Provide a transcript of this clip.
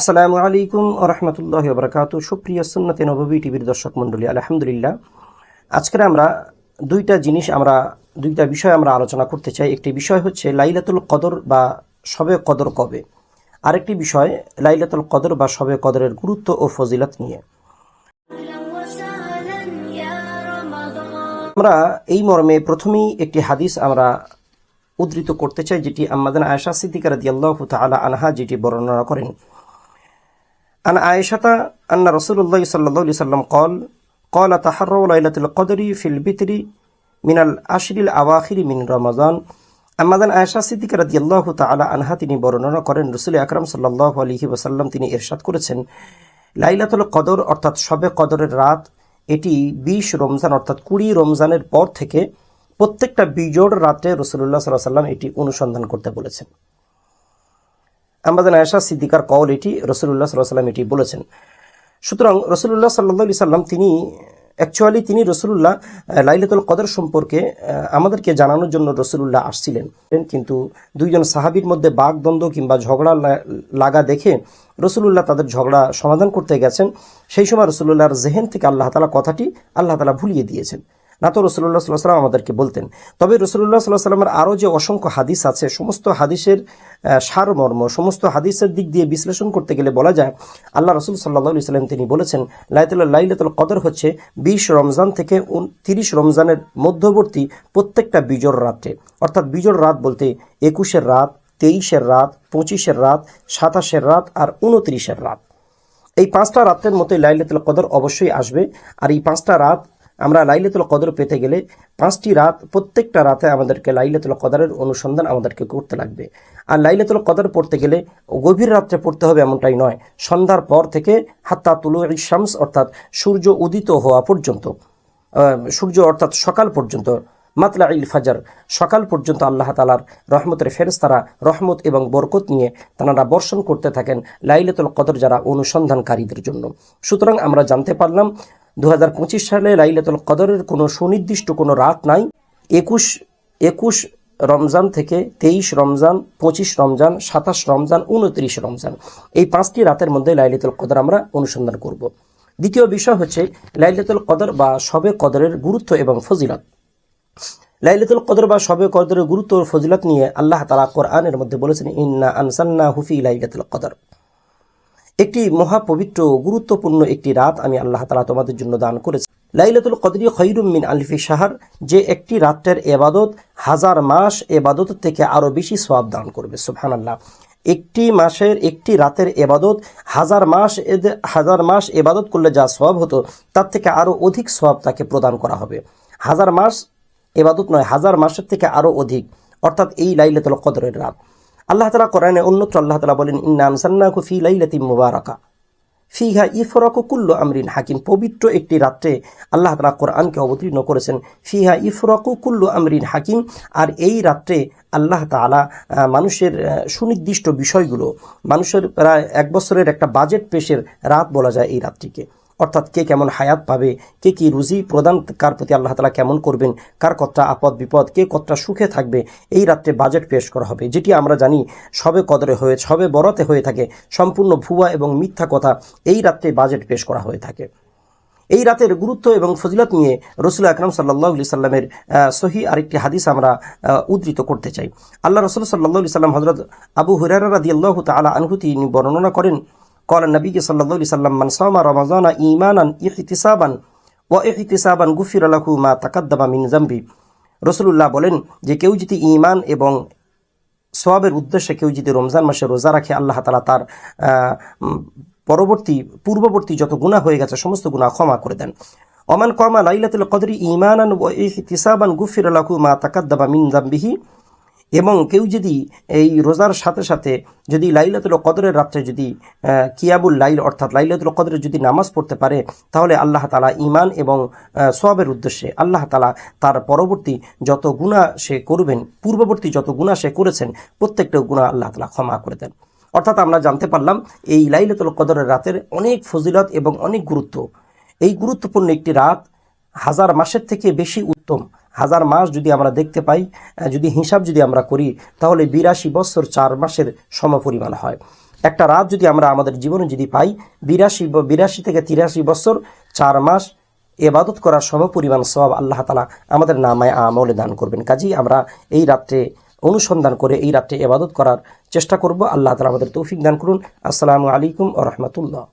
আসসালামু আলাইকুম রহমতুল্লাহ বরকাত। সুপ্রিয় সুন্নতে নবী টিভির দর্শক মণ্ডলী, আলহামদুলিল্লাহ। আজকের আমরা দুইটা জিনিস আমরা, দুইটা বিষয় আমরা আলোচনা করতে চাই। একটি বিষয় হচ্ছে লাইলাতুল কদর বা সবে কদর কবে? আরেকটি বিষয়, লাইলাতুল কদর বা সবে কদরের গুরুত্ব ও ফজিলত নিয়ে। আমরা এই মর্মে প্রথমেই একটি হাদিস আমরা উদ্ধৃত করতে চাই, যেটি আমাদের আয়সা সিদ্দিকার দিয়াল্লাহ তালা আনহা যেটি বর্ণনা করেন। আন আয়েশাতা আন্না قال قال সাল্লাম কল কল في লাইলাতুল من العشر الأواخر মিনাল رمضان. أما মিন রমাজান صدق আয়েশা الله تعالى عنها আনহা তিনি বর্ণনা করেন, রসুল আকরাম الله عليه وسلم তিনি এরশাদ করেছেন, লাইলাতুল কদর অর্থাৎ شب কদরের রাত, এটি বিশ রমজান অর্থাৎ কুড়ি রমজানের পর থেকে প্রত্যেকটা বিজোড় রাতে রসুল্লাহ সাল্লাহ সাল্লাম এটি অনুসন্ধান করতে বলেছেন। আমাদের আয়সা সিদ্দিকার কল এটি রসুল্লাহ সাল্লাহ সাল্লাম এটি বলেছেন। সুতরাং রসুল্লাহ সাল্লাহ সাল্লাম তিনি অ্যাকচুয়ালি তিনি রসুল্লাহ লাইলাতুল কদর সম্পর্কে আমাদেরকে জানানোর জন্য রসুল্লাহ আসছিলেন। কিন্তু দুইজন সাহাবীর মধ্যে বাগদ্বন্দ্ব কিংবা ঝগড়া লাগা দেখে রসুল্লাহ তাদের ঝগড়া সমাধান করতে গেছেন। সেই সময় রসুল্লাহর জেহেন থেকে আল্লাহ তালা কথাটি আল্লাহ তালা ভুলিয়ে দিয়েছেন। না তো রসুল্লাহ সাল্লাহ সাল্লাম আমাদেরকে বলতেন। তবে রসুল্লাহ সাল্লাহ সাল্লামের আরও যে অসংখ্য হাদিস আছে, সমস্ত হাদিসের সারমর্ম, সমস্ত হাদিসের দিক দিয়ে বিশ্লেষণ করতে গেলে বলা যায়, আল্লাহ রসুল সাল্লাহ সাল্লাম তিনি বলেছেন লাইতুল্লাহ লাইলাতুল কদর হচ্ছে বিশ রমজান থেকে তিরিশ রমজানের মধ্যবর্তী প্রত্যেকটা বিজোর রাত্রে। অর্থাৎ বিজোর রাত বলতে একুশের রাত, তেইশের রাত, পঁচিশের রাত, সাতাশের রাত আর উনত্রিশের রাত। এই পাঁচটা রাতের মতোই লাইলাতুল কদর অবশ্যই আসবে। আর এই পাঁচটা রাত আমরা লাইলাতুল কদর পেতে গেলে পাঁচটি রাত, প্রত্যেকটা রাতে আমাদেরকে লাইলাতুল কদরের অনুসন্ধান আমাদেরকে করতে লাগবে। আর লাইলাতুল কদর পড়তে গেলে গভীর রাত্রে পড়তে হবে এমনটাই নয়। সন্ধ্যার পর থেকে হাত্তা তুলু শামস, অর্থাৎ সূর্য উদিত হওয়া পর্যন্ত সূর্য অর্থাৎ সকাল পর্যন্ত মাতলা ইল ফাজার, সকাল পর্যন্ত আল্লাহ তালার রহমতের ফেরেস্তারা রহমত এবং বরকত নিয়ে তারা বর্ষণ করতে থাকেন লাইলাতুল কদর যারা অনুসন্ধানকারীদের জন্য। সুতরাং আমরা জানতে পারলাম দু হাজার পঁচিশ সালে লাইলাতুল কদরের কোনো সুনির্দিষ্ট কোনো রাত নাই। একুশ একুশ রমজান থেকে তেইশ রমজান, পঁচিশ রমজান, সাতাশ রমজান উনত্রিশ রমজান। এই পাঁচটি রাতের মধ্যে লাইলাতুল কদর আমরা অনুসন্ধান করব। দ্বিতীয় বিষয় হচ্ছে লাইলাতুল কদর বা সবে কদরের গুরুত্ব এবং ফজিলত। লাইলাতুল কদর বা সবে কদরের গুরুত্ব ও ফজিলত নিয়ে আল্লাহ তালা কোরআনের মধ্যে বলেছেন, ইন্না আনসান্না হুফি লাইলাতুল কদর। একটি মহাপবিত্র গুরুত্বপূর্ণ একটি রাত আমি আল্লাহ তালা তোমাদের জন্য দান করেছি। লাইলাতুল কদরি খৈরুম মিন আলিফি শাহর, যে একটি রাত্রের এবাদত হাজার মাস এবাদত থেকে আরও বেশি সওয়াব দান করবে সুবহান আল্লাহ একটি মাসের একটি রাতের এবাদত হাজার মাস হাজার মাস এবাদত করলে যা সওয়াব হতো, তার থেকে আরও অধিক সওয়াব তাকে প্রদান করা হবে। হাজার মাস এবাদত নয়, হাজার মাসের থেকে আরও অধিক, অর্থাৎ এই লাইলাতুল কদরের রাত। আল্লাহ তালা কোরআনে অন্যত্র আল্লাহ তালা বলেন, ইন্না আনসান্নাকু ফি লাইলাতিন মুবারাকা। ফিহা ইফরাকু কুল্লু আমরিন হাকিম। পবিত্র একটি রাত্রে আল্লাহ তালা কোরআনকে অবতীর্ণ করেছেন। ফিহা ইফরাকু কুল্লু আমরিন হাকিম। আর এই রাত্রে আল্লাহ তালা মানুষের সুনির্দিষ্ট বিষয়গুলো, মানুষের প্রায় এক বছরের একটা বাজেট পেশের রাত বলা যায় এই রাত্রিকে। অর্থাৎ কে কেমন হায়াত পাবে, কে কি রুজি প্রদান কার প্রতি আল্লাহ তালা কেমন করবেন, কার কতটা আপদ বিপদ, কে কতটা সুখে থাকবে, এই রাত্রে বাজেট পেশ করা হবে। যেটি আমরা জানি সবে কদরে হয়ে, সবে বরতে হয়ে থাকে, সম্পূর্ণ ভুয়া এবং মিথ্যা কথা এই রাত্রে বাজেট পেশ করা হয়ে থাকে। এই রাতের গুরুত্ব এবং ফজিলত নিয়ে রসুল আকরাম সাল্লাহ সাল্লামের সহি আরেকটি হাদিস আমরা উদ্ধৃত করতে চাই। আল্লাহ রসুল সাল্লাহ সাল্লাম হজরত আবু হুরারা রাদি আল্লাহ তালা আনহু তিনি বর্ণনা করেন قال النبي صلى الله عليه وسلم من صام رمضان إيمانا احتسابا واحتسابا غفر له ما تقدم من ذنبه রসুল্লাহ বলেন যে কেউ যদি ঈমান এবং সোয়াবের উদ্দেশ্যে কেউ যদি রমজান মাসে রোজা রাখে আল্লাহ তালা তার আহ, উম, পরবর্তী পূর্ববর্তী যত গুণা হয়ে গেছে সমস্ত গুণা ক্ষমা করে দেন অমান কমা লাইলাতুল কদরি ইমানান ও ইহতিসাবান গুফির লাহু মা তাকাদ্দাবা মিন জাম্বিহি এবং কেউ যদি এই রোজার সাথে সাথে যদি লাইলাতুল কদরের রাত্রে যদি কিয়াবুল লাইল অর্থাৎ লাইলাতুল কদরের যদি নামাজ পড়তে পারে তাহলে আল্লাহ তালা ইমান এবং আহ, সোয়াবের উদ্দেশ্যে আল্লাহ তালা তার পরবর্তী যত গুণা সে করবেন পূর্ববর্তী যত গুণা সে করেছেন প্রত্যেকটা গুণা আল্লাহ তালা ক্ষমা করে দেন। অর্থাৎ আমরা জানতে পারলাম এই লাইলাতুল কদরের রাতের অনেক ফজিলত এবং অনেক গুরুত্ব। এই গুরুত্বপূর্ণ একটি রাত হাজার মাসের থেকে বেশি উত্তম। হাজার মাস যদি আমরা দেখতে পাই যদি হিসাব যদি আমরা করি, তাহলে বিরাশি বছর চার মাসের সমপরিমাণ হয়। একটা রাত যদি আমরা আমাদের জীবনে যদি পাই, বিরাশি বিরাশি থেকে তিরাশি বছর চার মাস এবাদত করার সম পরিমাণ সব আল্লাহ তালা আমাদের নামায় আমলে দান করবেন। কাজেই আমরা এই রাত্রে অনুসন্ধান করে এই রাত্রে এবাদত করার চেষ্টা করব। আল্লাহ তালা আমাদের তৌফিক দান করুন। আসসালামু আলাইকুম ও রহমতুল্লাহ।